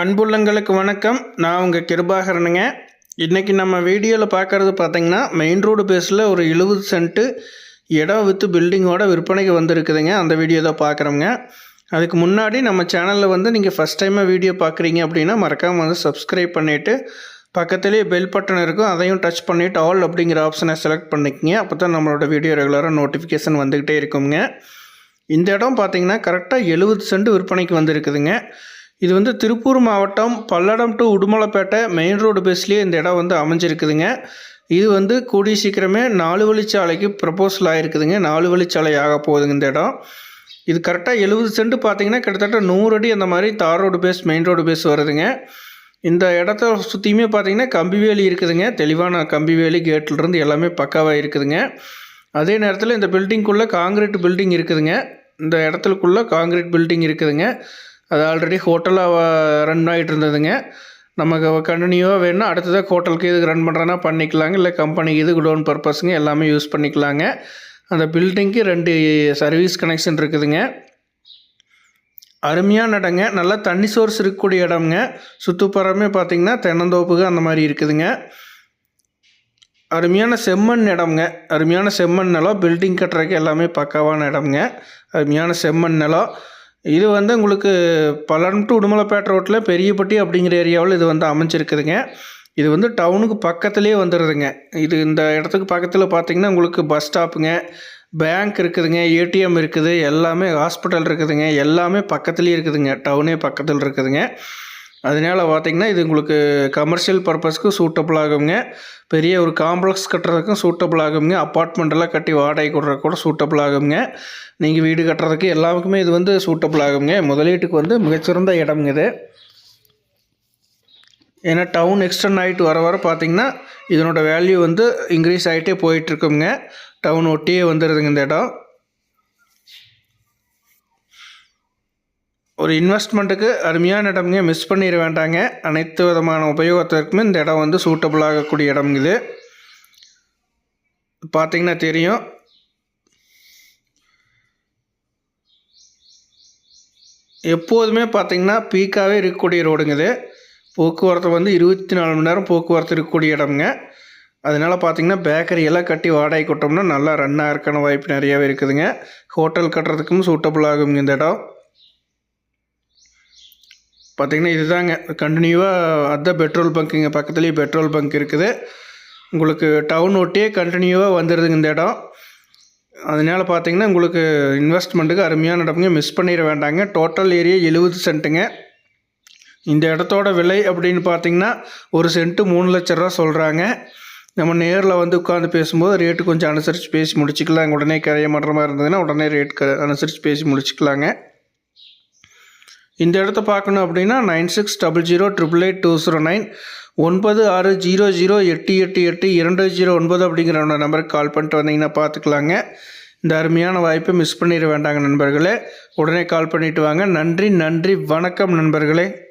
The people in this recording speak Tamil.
அன்புள்ளங்களுக்கு வணக்கம். நான் உங்கள் கிருபாகரனுங்க. இன்றைக்கி நம்ம வீடியோவில் பார்க்குறது பார்த்தீங்கன்னா மெயின் ரோடு பேஸில் ஒரு எழுபது சென்ட்டு இடம் வித்து பில்டிங்கோட விற்பனைக்கு வந்திருக்குதுங்க. அந்த வீடியோ தான் பார்க்குறோங்க அதுக்கு முன்னாடி நம்ம சேனலில் வந்து நீங்கள் ஃபஸ்ட் டைமாக வீடியோ பார்க்குறீங்க அப்படின்னா மறக்காமல் வந்து சப்ஸ்கிரைப் பண்ணிவிட்டு பக்கத்துலேயே பெல் பட்டன் இருக்கும். அதையும் டச் பண்ணிவிட்டு ஆல் அப்படிங்கிற ஆப்ஷனை செலக்ட் பண்ணிக்கங்க. அப்போ தான் நம்மளோட வீடியோ ரெகுலராக நோட்டிஃபிகேஷன் வந்துக்கிட்டே இருக்குங்க. இந்த இடம் பார்த்தீங்கன்னா கரெக்டாக எழுபது சென்ட் விற்பனைக்கு வந்திருக்குதுங்க. இது வந்து திருப்பூர் மாவட்டம் Palladam to Udumalaipettai main road பேஸ்லேயே இந்த இடம் வந்து அமைஞ்சிருக்குதுங்க. இது வந்து கூடிய சீக்கிரமே நாலு வழிச்சாலைக்கு ப்ரப்போசல் ஆகிருக்குதுங்க நாலு வழிச்சாலை ஆக போகுதுங்க இந்த இடம். இது கரெக்டாக எழுபது சென்ட் பார்த்தீங்கன்னா கிட்டத்தட்ட நூறு அடி அந்த மாதிரி tar road face main road face வருதுங்க. இந்த இடத்த சுற்றியுமே பார்த்தீங்கன்னா கம்பி வேலி இருக்குதுங்க. தெளிவான கம்பி வேலி கேட்டிலிருந்து எல்லாமே பக்காவாக இருக்குதுங்க. அதே நேரத்தில் இந்த பில்டிங்குள்ளே காங்கிரீட் பில்டிங் இருக்குதுங்க. இந்த இடத்துக்குள்ளே காங்கிரீட் பில்டிங் இருக்குதுங்க. அது ஆல்ரெடி ஹோட்டலாக ரன் ஆகிட்டு இருந்ததுங்க நமக்கு கண்டினியூவாக வேணும்னா அடுத்ததாக ஹோட்டலுக்கு இதுக்கு ரன் பண்ணுறேன்னா பண்ணிக்கலாங்க. இல்லை கம்பெனிக்கு இது குடோன் பர்பஸுங்க எல்லாமே யூஸ் பண்ணிக்கலாங்க. அந்த பில்டிங்க்கு ரெண்டு சர்வீஸ் கனெக்ஷன் இருக்குதுங்க. அருமையான இடங்க. நல்லா தண்ணி சோர்ஸ் இருக்கக்கூடிய இடம்ங்க. சுற்றுப்புறமே பார்த்திங்கன்னா தென்னந்தோப்புக்கு அந்த மாதிரி இருக்குதுங்க. அருமையான செம்மண் இடம்ங்க. அருமையான செம்மண் நிலம். பில்டிங் கட்டுறதுக்கு எல்லாமே பக்காவான இடம்ங்க. அருமையான செம்மண் நிலம். இது வந்து உங்களுக்கு பல்லடம் டு உடுமலைப்பேட்டை ரோட்டில் பெரியப்பட்டி அப்படிங்கிற ஏரியாவில் இது வந்து அமைஞ்சிருக்குதுங்க. இது வந்து டவுனுக்கு பக்கத்துலேயே வந்துடுதுங்க இது இந்த இடத்துக்கு பக்கத்தில் பார்த்தீங்கன்னா உங்களுக்கு பஸ் ஸ்டாப்புங்க பேங்க் இருக்குதுங்க ஏடிஎம் இருக்குது எல்லாமே ஹாஸ்பிட்டல் இருக்குதுங்க எல்லாமே பக்கத்துலேயே இருக்குதுங்க டவுனே பக்கத்தில் இருக்குதுங்க. அதனால் பார்த்திங்கன்னா இது உங்களுக்கு கமர்ஷியல் பர்பஸ்க்கு சூட்டபிள் ஆகுங்க பெரிய ஒரு காம்ப்ளெக்ஸ் கட்டுறதுக்கும் சூட்டபிள் ஆகுங்க அப்பார்ட்மெண்ட்டெல்லாம் கட்டி வாடகை கொடுறது கூட சூட்டபிள் ஆகுங்க நீங்கள் வீடு கட்டுறதுக்கு எல்லாருக்குமே இது வந்து சூட்டபிள் ஆகுங்க முதலீட்டுக்கு வந்து மிகச்சிறந்த இடம்ங்க இது. ஏன்னா டவுன் எக்ஸ்டர்ன் ஆகிட்டு வர வர பார்த்திங்கன்னா இதனோட வேல்யூ வந்து இன்க்ரீஸ் ஆகிட்டே போயிட்டுருக்குங்க டவுன் ஒட்டியே வந்துடுதுங்க இந்த இடம். ஒரு இன்வெஸ்ட்மெண்ட்டுக்கு அருமையான இடம்ங்க. மிஸ் பண்ணிட வேண்டாங்க. அனைத்து விதமான உபயோகத்திற்குமே இந்த இடம் வந்து சூட்டபிள் ஆகக்கூடிய இடம் இது. பார்த்திங்கன்னா தெரியும். எப்போதுமே பார்த்திங்கன்னா பீக்காகவே இருக்கக்கூடிய ரோடுங்க இது. போக்குவரத்து வந்து இருபத்தி நாலு மணி நேரம் போக்குவரத்து இருக்கக்கூடிய இடம்ங்க. அதனால் பார்த்தீங்கன்னா பேக்கரி எல்லாம் கட்டி வாடகை கொட்டோம்னா நல்லா ரன்னாக இருக்கான வாய்ப்பு நிறையாவே இருக்குதுங்க. ஹோட்டல் கட்டுறதுக்கும் சூட்டபிள் ஆகுங்க இந்த இடம். பார்த்திங்கன்னா இதுதாங்க. கண்டினியூவாக அதுதான் பெட்ரோல் பங்க்குங்க பக்கத்துலேயே பெட்ரோல் பங்க் இருக்குது. உங்களுக்கு டவுன் ஒட்டியே கண்டினியூவாக வந்துடுதுங்க இந்த இடம். அதனால் பார்த்தீங்கன்னா உங்களுக்கு இன்வெஸ்ட்மெண்ட்டுக்கு அருமையான இடமுங்க. மிஸ் பண்ணிட வேண்டாங்க. டோட்டல் ஏரியா எழுபது சென்ட்டுங்க இந்த இடத்தோட விலை அப்படின்னு பார்த்தீங்கன்னா ஒரு சென்ட்டு மூணு லட்ச ரூபா சொல்கிறாங்க நம்ம நேரில் வந்து உட்காந்து பேசும்போது ரேட்டு கொஞ்சம் அனுசரித்து பேசி முடிச்சுக்கலாம் உடனே கரைய மாட்டுற மாதிரி இருந்ததுன்னா உடனே ரேட் க அனுசரித்து பேசி முடிச்சுக்கலாங்க. இந்த இடத்த பார்க்கணும் அப்படின்னா nine six double zero triple eight two zero nine ஒன்பது ஆறு ஜீரோ ஜீரோ எட்டு எட்டு எட்டு இரண்டு ஜீரோ ஒன்பது அப்படிங்கிற நம்பருக்கு கால் பண்ணிட்டு வந்தீங்கன்னா பார்த்துக்கலாங்க. இந்த அருமையான வாய்ப்பை மிஸ் பண்ணிட வேண்டாங்க நண்பர்களே. உடனே கால் பண்ணிவிட்டு வாங்க. நன்றி நன்றி வணக்கம் நண்பர்களே.